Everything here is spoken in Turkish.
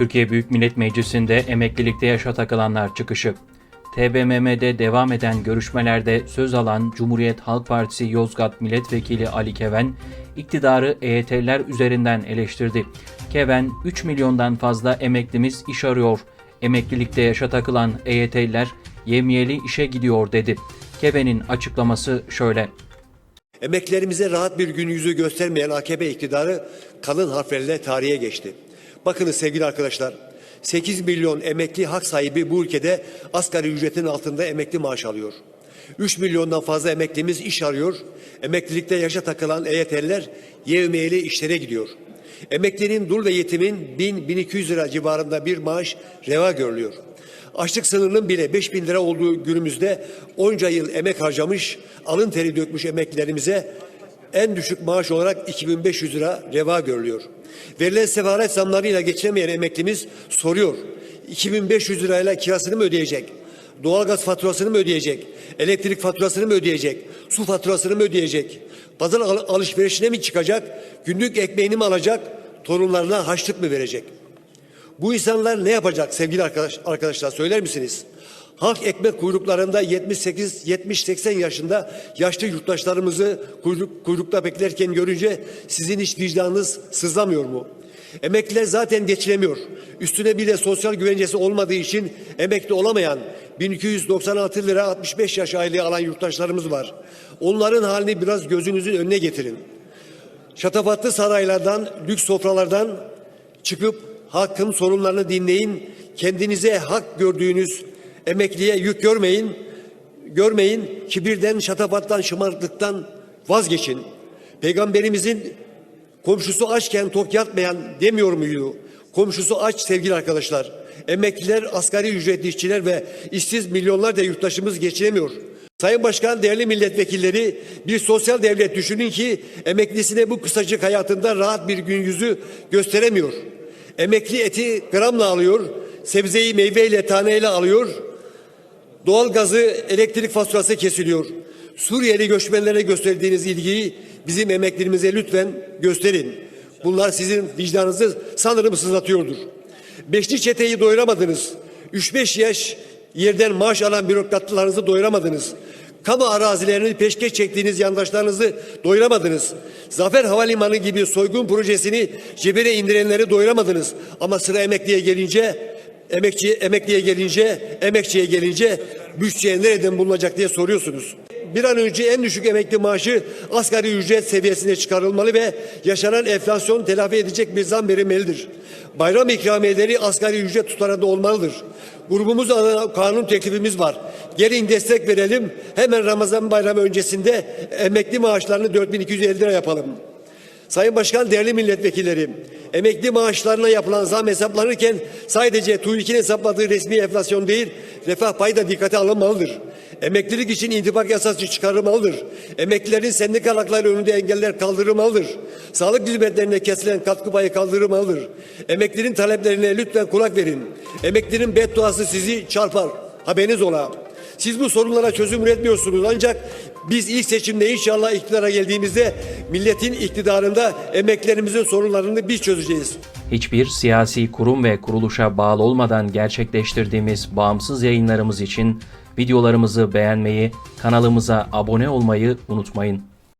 Türkiye Büyük Millet Meclisi'nde emeklilikte yaşa takılanlar çıkışı. TBMM'de devam eden görüşmelerde söz alan Cumhuriyet Halk Partisi Yozgat Milletvekili Ali Keven, iktidarı EYT'ler üzerinden eleştirdi. Keven, 3 milyondan fazla emeklimiz iş arıyor. Emeklilikte yaşa takılan EYT'liler yemyeli işe gidiyor dedi. Keven'in açıklaması şöyle. Emeklilerimize rahat bir gün yüzü göstermeyen AKP iktidarı kalın harflerle tarihe geçti. Bakınız sevgili arkadaşlar, 8 milyon emekli hak sahibi bu ülkede asgari ücretin altında emekli maaş alıyor. 3 milyondan fazla emeklimiz iş arıyor. Emeklilikte yaşa takılan EYT'liler yevmiyeli işlere gidiyor. Emeklinin, dul ve yetimin 1000-1200 lira civarında bir maaş reva görülüyor. Açlık sınırının bile 5000 lira olduğu günümüzde onca yıl emek harcamış, alın teri dökmüş emeklilerimize en düşük maaş olarak 2500 lira reva görülüyor. Verilen sefaret zamlarıyla geçinemeyen emeklimiz soruyor. 2500 lirayla kirasını mı ödeyecek? Doğalgaz faturasını mı ödeyecek? Elektrik faturasını mı ödeyecek? Su faturasını mı ödeyecek? Pazar al- alışverişine mi çıkacak? Günlük ekmeğini mi alacak? Torunlarına haçlık mı verecek? Bu insanlar ne yapacak sevgili arkadaş, arkadaşlar söyler misiniz? Halk ekmek kuyruklarında 78 70 80 yaşında yaşlı yurttaşlarımızı kuyruk, kuyrukta beklerken görünce sizin hiç vicdanınız sızlamıyor mu? Emekliler zaten geçinemiyor. Üstüne bir de sosyal güvencesi olmadığı için emekli olamayan 1296 lira 65 yaş aylığı alan yurttaşlarımız var. Onların halini biraz gözünüzün önüne getirin. Şatafatlı saraylardan, lüks sofralardan çıkıp halkın sorunlarını dinleyin. Kendinize hak gördüğünüz emekliye yük görmeyin. Görmeyin. Kibirden, şatafattan, şımarıklıktan vazgeçin. Peygamberimizin komşusu açken tok yatmayan demiyor muydu? Komşusu aç sevgili arkadaşlar. Emekliler, asgari ücretli işçiler ve işsiz milyonlarca yurttaşımız geçinemiyor. Sayın Başkan, değerli milletvekilleri bir sosyal devlet düşünün ki emeklisine bu kısacık hayatında rahat bir gün yüzü gösteremiyor. Emekli eti gramla alıyor, sebzeyi meyveyle taneyle alıyor, doğalgazı elektrik faturası kesiliyor. Suriyeli göçmenlere gösterdiğiniz ilgiyi bizim emeklerimize lütfen gösterin. Bunlar sizin vicdanınızı sanırım sızlatıyordur. Beşli çeteyi doyuramadınız. 3-5 yaş yerden maaş alan bürokratlarınızı doyuramadınız. Kamu arazilerini peşkeş çektiğiniz yandaşlarınızı doyuramadınız. Zafer Havalimanı gibi soygun projesini cebine indirenleri doyuramadınız. Ama sıra emekliye gelince emekçiye, emekliye gelince, emekçiye gelince bütçeye nereden bulunacak diye soruyorsunuz. Bir an önce en düşük emekli maaşı asgari ücret seviyesine çıkarılmalı ve yaşanan enflasyon telafi edecek bir zam verilmelidir. Bayram ikramiyeleri asgari ücret tutarında olmalıdır. Grubumuz adına kanun teklifimiz var. Gelin destek verelim. Hemen Ramazan bayramı öncesinde emekli maaşlarını 4250 lira yapalım. Sayın Başkan, değerli milletvekilleri, emekli maaşlarına yapılan zam hesaplanırken sadece TÜİK'in hesapladığı resmi enflasyon değil, refah payı da dikkate alınmalıdır. Emeklilik için intibak yasası çıkarılmalıdır. Emeklilerin sendikal hakları önünde engeller kaldırılmalıdır. Sağlık hizmetlerine kesilen katkı payı kaldırılmalıdır. Emeklinin taleplerine lütfen kulak verin. Emeklinin bedduası sizi çarpar. Haberiniz ola. Siz bu sorunlara çözüm üretmiyorsunuz ancak biz ilk seçimde inşallah iktidara geldiğimizde milletin iktidarında emeklerimizin sorunlarını biz çözeceğiz. Hiçbir siyasi kurum ve kuruluşa bağlı olmadan gerçekleştirdiğimiz bağımsız yayınlarımız için videolarımızı beğenmeyi, kanalımıza abone olmayı unutmayın.